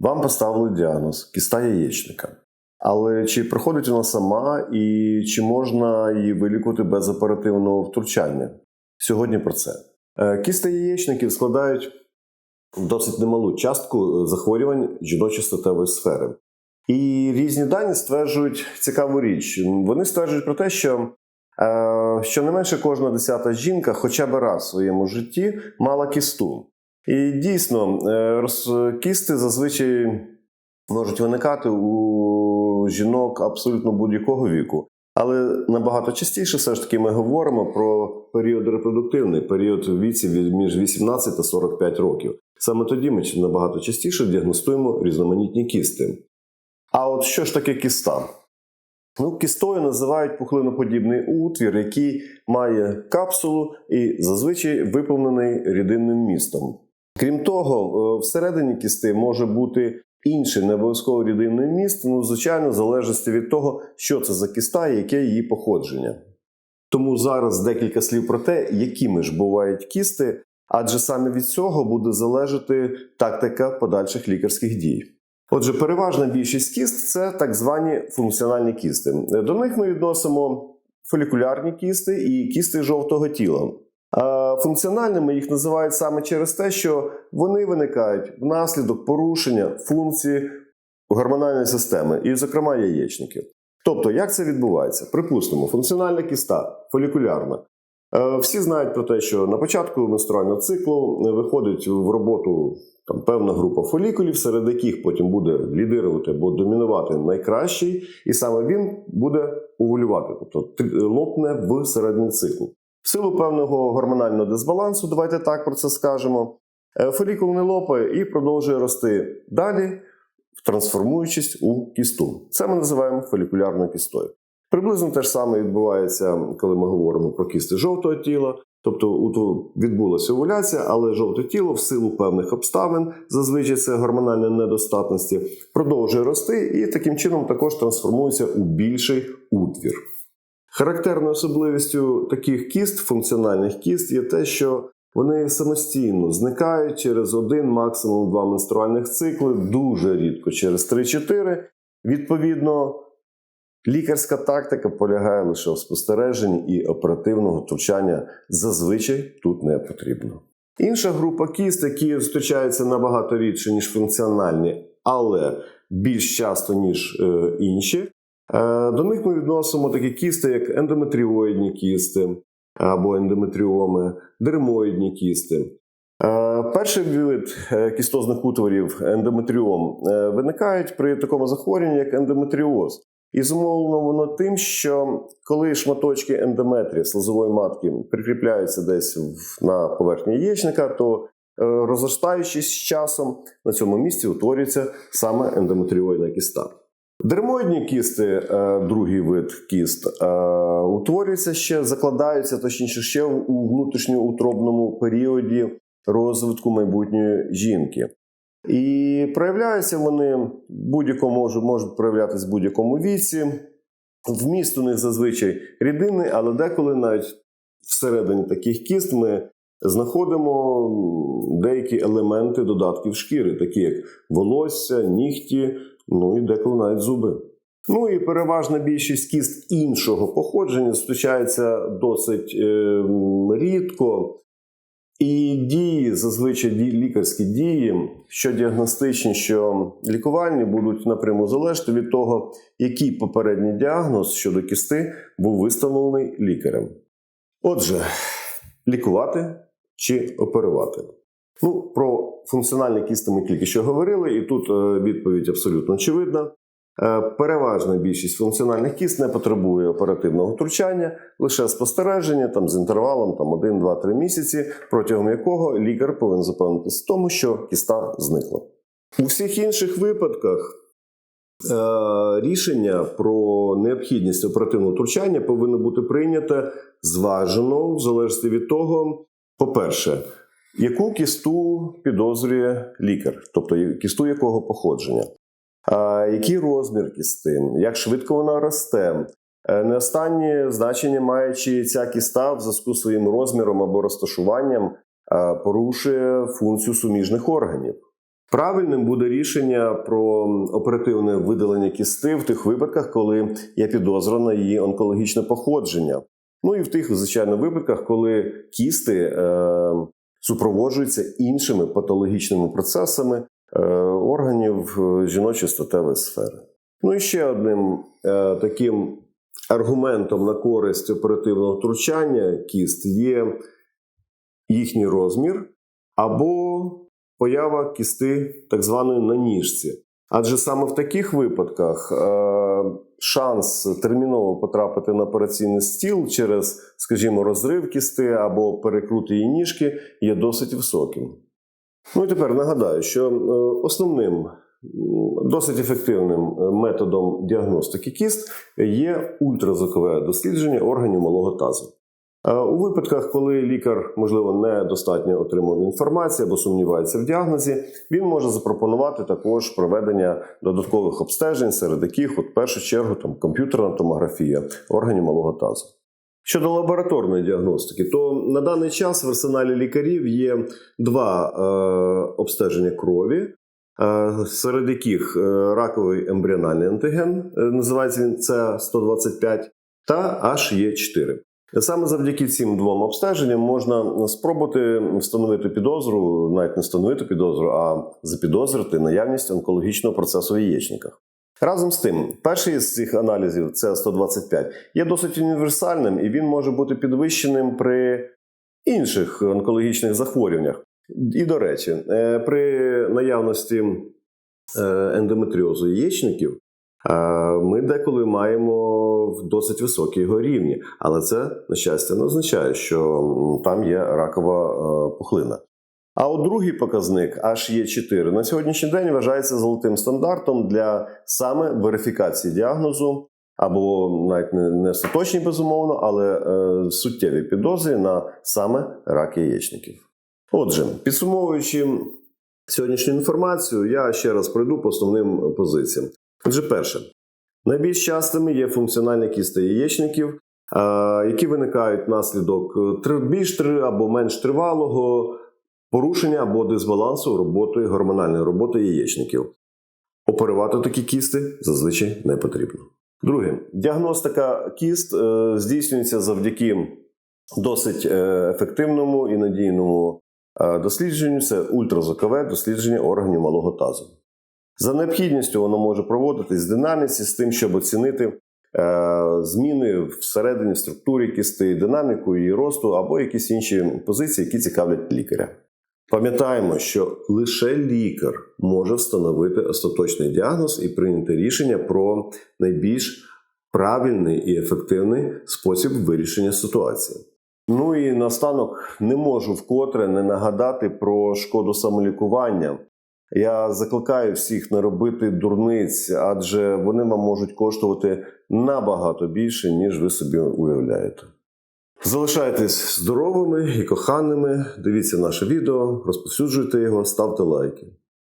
вам поставили діагноз кіста яєчника. Але чи проходить вона сама і чи можна її вилікувати без оперативного втручання? Сьогодні про це. Е, кісти яєчників складають досить немалу частку захворювань жіночої статевої сфери. І різні дані стверджують цікаву річ. Вони стверджують про те, що е, щонайменше кожна десята жінка хоча б раз в своєму житті мала кісту. І дійсно, е, кісти зазвичай можуть виникати у жінок абсолютно будь-якого віку. Але набагато частіше все ж таки ми говоримо про період репродуктивний, період віці між 18 та 45 років. Саме тоді ми набагато частіше діагностуємо різноманітні кісти. А от що ж таке кіста? Ну, Кістою називають пухлиноподібний утвір, який має капсулу і зазвичай виповнений рідинним містом. Крім того, всередині кісти може бути інший не обов'язково рідинний міст, ну, звичайно, в залежності від того, що це за кіста і яке її походження. Тому зараз декілька слів про те, якими ж бувають кісти, адже саме від цього буде залежати тактика подальших лікарських дій. Отже, переважна більшість кіст це так звані функціональні кісти. До них ми відносимо фолікулярні кісти і кісти жовтого тіла. Функціональними їх називають саме через те, що вони виникають внаслідок порушення функції гормональної системи, і, зокрема, яєчників. Тобто, як це відбувається? Припустимо, функціональна кіста, фолікулярна. Е, всі знають про те, що на початку менструального циклу виходить в роботу там певна група фолікулів, серед яких потім буде лідирувати або домінувати найкращий, і саме він буде овулювати, тобто лопне в середній циклу. В силу певного гормонального дисбалансу, давайте так про це скажемо. Е, фолікул не лопає і продовжує рости далі, трансформуючись у кісту. Це ми називаємо фолікулярною кістою. Приблизно те ж саме відбувається, коли ми говоримо про кісти жовтого тіла. Тобто відбулася овуляція, але жовте тіло в силу певних обставин, зазвичай це гормональної недостатності, продовжує рости і таким чином також трансформується у більший утвір. Характерною особливістю таких кіст, функціональних кіст, є те, що вони самостійно зникають через один, максимум два менструальних цикли, дуже рідко через 3-4. Відповідно, лікарська тактика полягає лише в спостереженні і оперативного втручання зазвичай тут не потрібно. Інша група кіст, які зустрічаються набагато рідше, ніж функціональні, але більш часто, ніж е, інші. Е, до них ми відносимо такі кісти, як ендометріоїдні кісти або ендометріоми, дермоїдні кісти. Е, перший вид е, кістозних утворів ендометріом виникають при такому захворюванні, як ендометріоз. І зумовлено воно тим, що коли шматочки ендометрії слизової матки прикріпляються десь на поверхні яєчника, то розростаючись з часом на цьому місці утворюється саме ендометріоїдна кіста. Дермоїдні кісти, е, другий вид кіст, е, утворюються ще, закладаються точніше ще у внутрішньоутробному періоді розвитку майбутньої жінки. І проявляються вони будь-якому можуть, можуть проявлятися в будь-якому віці. Вміст у них зазвичай рідинний, але деколи навіть всередині таких кіст ми знаходимо деякі елементи додатків шкіри, такі як волосся, нігті ну і деколи навіть зуби. Ну і переважна більшість кіст іншого походження зустрічається досить е, рідко. І дії, зазвичай лікарські дії, що діагностичні, що лікувальні, будуть напряму залежати від того, який попередній діагноз щодо кісти був виставлений лікарем. Отже, лікувати чи оперувати. Ну, Про функціональні кісти ми тільки що говорили, і тут е, відповідь абсолютно очевидна. Е, переважна більшість функціональних кіст не потребує оперативного втручання, лише спостереження там, з інтервалом там, 1, 2, 3 місяці, протягом якого лікар повинен запевнитися в тому, що кіста зникла. У всіх інших випадках е, рішення про необхідність оперативного втручання повинно бути прийнято зважено в залежності від того, по-перше, яку кісту підозрює лікар, тобто кісту якого походження, який розмір кісти, як швидко вона росте. Е, не останнє значення має, чи ця кіста в зв'язку з своїм розміром або розташуванням порушує функцію суміжних органів. Правильним буде рішення про оперативне видалення кісти в тих випадках, коли є підозра її онкологічне походження. Ну і в тих, звичайно, випадках, коли кісти супроводжуються іншими патологічними процесами е, органів е, жіночої статевої сфери. Ну і ще одним е, таким аргументом на користь оперативного втручання кіст є їхній розмір або поява кісти так званої на ніжці. Адже саме в таких випадках е, шанс терміново потрапити на операційний стіл через, скажімо, розрив кісти або перекрут її ніжки є досить високим. Ну і тепер нагадаю, що е, основним, досить ефективним е, методом діагностики кіст є ультразвукове дослідження органів малого тазу. Е, У випадках, коли лікар, можливо, недостатньо отримав інформацію або сумнівається в діагнозі, він може запропонувати також проведення додаткових обстежень, серед яких, от, в першу чергу, там, комп'ютерна томографія органів малого тазу. Щодо лабораторної діагностики, то на даний час в арсеналі лікарів є два е, обстеження крові, е, серед яких е, раковий ембріональний антиген, називається він С125, та HE4. Саме завдяки цим двом обстеженням можна спробувати встановити підозру, навіть не встановити підозру, а запідозрити наявність онкологічного процесу в яєчниках. Разом з тим, перший з цих аналізів, це 125, є досить універсальним і він може бути підвищеним при інших онкологічних захворюваннях. І до речі, е, при наявності е, ендометріозу яєчників ми деколи маємо в досить високі його рівні, але це, на щастя, не означає, що там є ракова е, пухлина. А от другий показник HE4 на сьогоднішній день вважається золотим стандартом для саме верифікації діагнозу, або навіть не остаточні, безумовно, але е, суттєві підозри на саме рак яєчників. Отже, підсумовуючи сьогоднішню інформацію, я ще раз пройду по основним позиціям. Отже, перше, найбільш частими є функціональні кісти яєчників, е, які виникають внаслідок більш або менш тривалого порушення або дисбалансу роботи гормональної роботи яєчників. Оперувати такі кісти зазвичай не потрібно. Друге, діагностика кіст е, здійснюється завдяки досить е, ефективному і надійному е, дослідженню. Це ультразвукове дослідження органів малого тазу. За необхідністю воно може проводитись в динаміці з тим, щоб оцінити е, зміни всередині структурі кісти, динаміку її росту або якісь інші позиції, які цікавлять лікаря. Пам'ятаємо, що лише лікар може встановити остаточний діагноз і прийняти рішення про найбільш правильний і ефективний спосіб вирішення ситуації. Ну і наостанок не можу вкотре не нагадати про шкоду самолікування. Я закликаю всіх не робити дурниць, адже вони вам можуть коштувати набагато більше, ніж ви собі уявляєте. Залишайтесь здоровими і коханими, дивіться наше відео, розповсюджуйте його, ставте лайки.